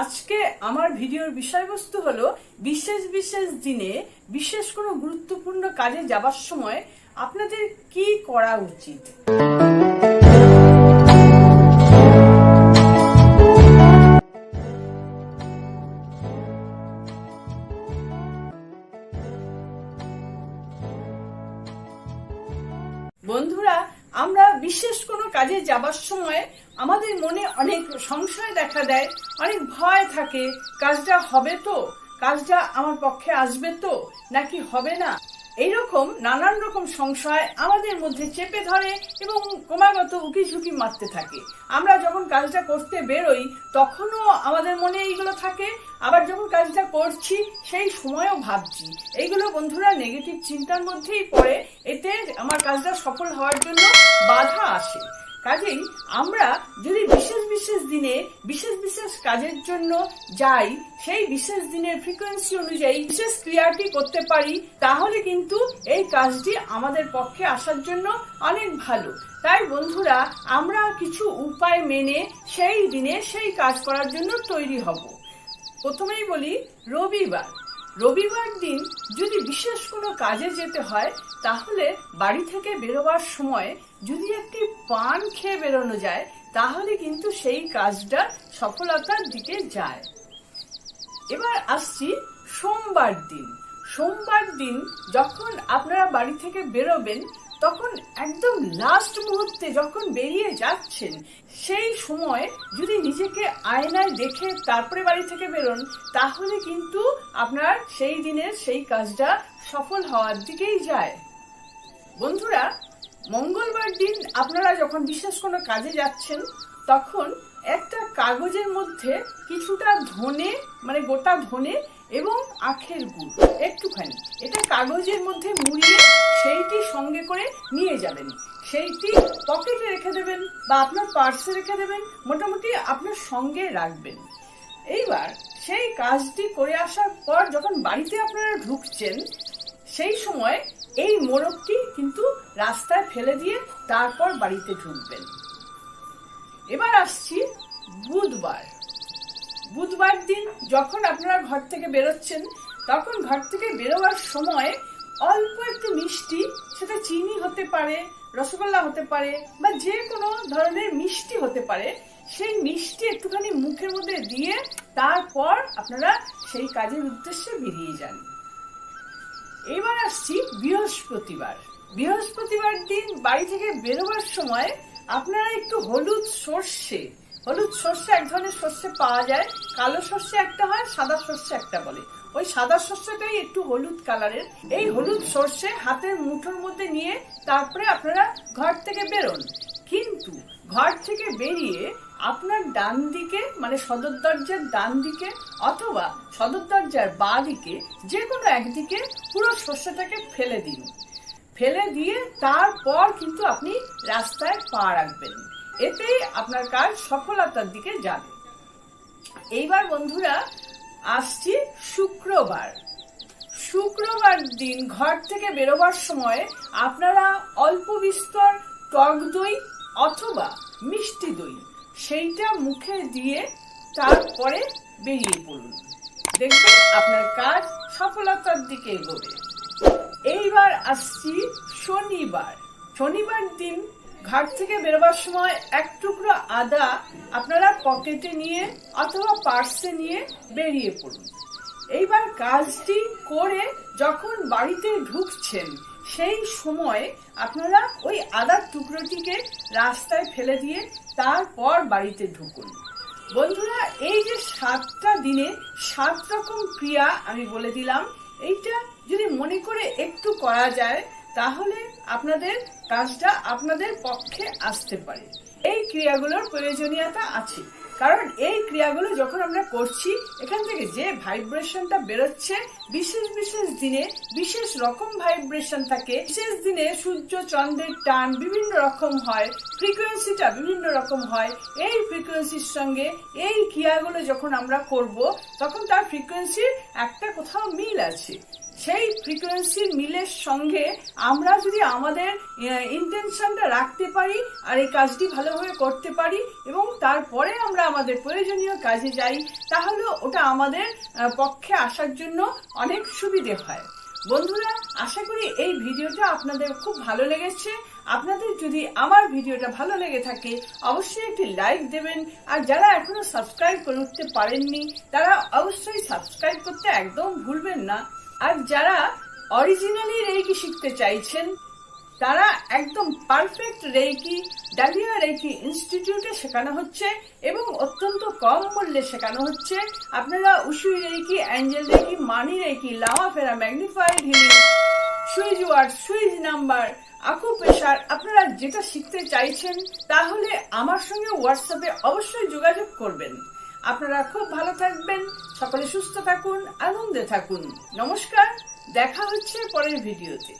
আজকে আমার ভিডিওর বিষয়বস্তু হলো বিশেষ বিশেষ দিনে বিশেষ কোনো গুরুত্বপূর্ণ কাজে যাবার সময় আপনাদের কি করা উচিত? বন্ধুরা আমরা বিশেষ কোনো কাজে যাবার সময় আমাদের মনে অনেক সংশয় দেখা দেয়, অনেক ভয় থাকে, কাজটা হবে তো? কাজটা আমার পক্ষে আসবে তো? নাকি হবে না? এইরকম নানান রকম সংশয় আমাদের মধ্যে চেপে ধরে এবং ক্রমাগত উকি ঝুঁকি মারতে থাকে। আমরা যখন কাজটা করতে বেরোই, তখনও আমাদের মনে এইগুলো থাকে। আবার যখন কাজটা করছি, সেই সময়ও ভাবছি। এইগুলো বন্ধুরা নেগেটিভ চিন্তার মধ্যেই পড়ে। এতে আমার কাজটা সফল হওয়ার জন্য বাধা আসে। কাজেই আমরা যদি বিশেষ বিশেষ দিনে বিশেষ বিশেষ কাজের জন্য যাই, সেই বিশেষ দিনের ফ্রিকোয়েন্সি অনুযায়ী বিশেষ ক্রিয়াটি করতে পারি, তাহলে কিন্তু এই কাজটি আমাদের পক্ষে আসার জন্য অনেক ভালো। তাই বন্ধুরা, আমরা কিছু উপায় মেনে সেই দিনে সেই কাজ করার জন্য তৈরি হব। প্রথমেই বলি, রবিবার। রবিবার দিন যদি বিশেষ কোনো কাজে যেতে হয়, তাহলে বাড়ি থেকে বেরোবার সময় যদি একটি পান খেয়ে বেরোনো যায়, তাহলে কিন্তু সেই কাজটা সফলতার দিকে যায়। এবার আসছি সোমবার দিন। সোমবার দিন যখন আপনারা বাড়ি থেকে বেরোবেন তখন একদম লাস্ট মুহূর্তে যখন বেরিয়ে যাচ্ছেন, সেই সময় যদি নিজেকে আয়নায় দেখে তারপরে বাড়ি থেকে বেরোন, তাহলে কিন্তু আপনার সেই দিনের সেই কাজটা সফল হওয়ার দিকেই যায়। বন্ধুরা, মঙ্গলবার দিন আপনারা যখন বিশেষ কোনো কাজে যাচ্ছেন, তখন একটা কাগজের মধ্যে কিছুটা ধনে মানে গোটা ধনে এবং আখের গুড় একটুখানি। এটা কাগজের মধ্যে মুড়িয়ে সেইটি সঙ্গে করে নিয়ে যাবেন। সেইটি পকেটে রেখে দেবেন বা আপনার পার্সে রেখে দেবেন, মোটামুটি আপনার সঙ্গে রাখবেন। এইবার সেই কাজটি করে আসার পর যখন বাড়িতে আপনারা ঢুকছেন, সেই সময় এই মোড়কটি কিন্তু রাস্তায় ফেলে দিয়ে তারপর বাড়িতে ঢুকবেন। এবার আসছি বুধবার। বুধবার দিন যখন আপনারা ঘর থেকে বেরোচ্ছেন, তখন ঘর থেকে বেরোবার সময় অল্প একটু মিষ্টি, সেটা চিনি হতে পারে, রসগোল্লা হতে পারে, বা যে কোনো ধরনের মিষ্টি হতে পারে, সেই মিষ্টি একটুখানি মুখের মধ্যে দিয়ে তারপর আপনারা সেই কাজের উদ্দেশ্যে বেরিয়ে যান। এবার আসছি বৃহস্পতিবার। বৃহস্পতিবার দিন বাড়ি থেকে বেরোবার সময় আপনারা একটু হলুদ সর্ষে হলুদ সর্ষে এক ধরনের সর্ষে পাওয়া যায়। কালো সর্ষে একটা হয়, সাদা সর্ষে একটা বলে। ওই সাদা সর্ষেটাই একটু হলুদ কালারের। এই হলুদ সর্ষে হাতের মুঠোর মধ্যে নিয়ে তারপরে আপনারা ঘর থেকে বেরোন। কিন্তু ঘর থেকে বেরিয়ে আপনার ডান দিকে মানে সদর দরজার ডান দিকে অথবা সদর দরজার বাঁ দিকে যে কোনো একদিকে পুরো শস্যটাকে ফেলে দিন। ফেলে দিয়ে তারপর কিন্তু আপনি রাস্তায় পা রাখবেন। এতেই আপনার কাজ সফলতার দিকে যাবে। এইবার বন্ধুরা, আসছি শুক্রবার। শুক্রবার দিন ঘর থেকে বেরোবার সময় আপনারা অল্প বিস্তর টক দই অথবা মিষ্টি দই, সেইটা মুখে দিয়ে তারপরে বেরিয়ে পড়ুন। দেখবেন আপনার কাজ সফলতার দিকে এগোবে। এইবার আসছি শনিবার। শনিবার দিন ঘাট থেকে বেরোবার সময় এক টুকরো আদা আপনারা পকেটে নিয়ে অথবা পার্সে নিয়ে বেরিয়ে পড়ুন। এইবার কাজটি করে যখন বাড়িতে ঢুকছেন, সেই সময় আপনারা ওই আদার টুকরোটিকে রাস্তায় ফেলে দিয়ে তারপর বাড়িতে ঢুকুন। বন্ধুরা, এই যে সাতটা দিনে সাত রকম ক্রিয়া আমি বলে দিলাম এইটা যদি মনে করে একটু করা যায়, তাহলে আপনাদের কাজটা আপনাদের পক্ষে আসতে পারে। এই ক্রিয়াগুলোর প্রয়োজনীয়তা আছে। কারণ এই ক্রিয়াগুলো যখন আমরা করছি, এখান থেকে যে ভাইব্রেশনটা বেরোচ্ছে, বিশেষ বিশেষ দিনে বিশেষ রকম ভাইব্রেশন থাকে, বিশেষ দিনে সূর্য, চন্দ্রের টান বিভিন্ন রকম হয়, ফ্রিকোয়েন্সিটা বিভিন্ন রকম হয়, এই ফ্রিকোয়েন্সির সঙ্গে এই ক্রিয়াগুলো যখন আমরা করব, তখন তার ফ্রিকোয়েন্সির একটা কোথাও মিল আছে। সেই ফ্রিকোয়েন্সির মিলের সঙ্গে আমরা যদি আমাদের ইন্টেনশনটা রাখতে পারি আর এই কাজটি ভালোভাবে করতে পারি এবং তারপরে আমরা আমাদের প্রয়োজনীয় কাজে যাই, তাহলে ওটা আমাদের পক্ষে আসার জন্য অনেক সুবিধে হয়। বন্ধুরা, আশা করি এই ভিডিওটা আপনাদের খুব ভালো লেগেছে। আপনাদের যদি আমার ভিডিওটা ভালো লেগে থাকে, অবশ্যই একটি লাইক দেবেন। আর যারা এখনও সাবস্ক্রাইব করতে পারেননি, তারা অবশ্যই সাবস্ক্রাইব করতে একদম ভুলবেন না। আর যারা অরিজিনালি রেকি শিখতে চাইছেন, তারা একদম পারফেক্ট রেকি ডালিয়া রেকি ইনস্টিটিউটে শেখানো হচ্ছে এবং অত্যন্ত কম মূল্যে শেখানো হচ্ছে। আপনারা Usui reiki angel reiki money reiki Lama Fera magnified healing switch word switch number acupressure আপনারা যেটা শিখতে চাইছেন, তাহলে আমার সঙ্গে হোয়াটসঅ্যাপে অবশ্যই যোগাযোগ করবেন। আপনারা খুব ভালো থাকবেন সকলে সুস্থ থাকুন আনন্দে থাকুন। নমস্কার দেখা হচ্ছে পরের ভিডিওতে।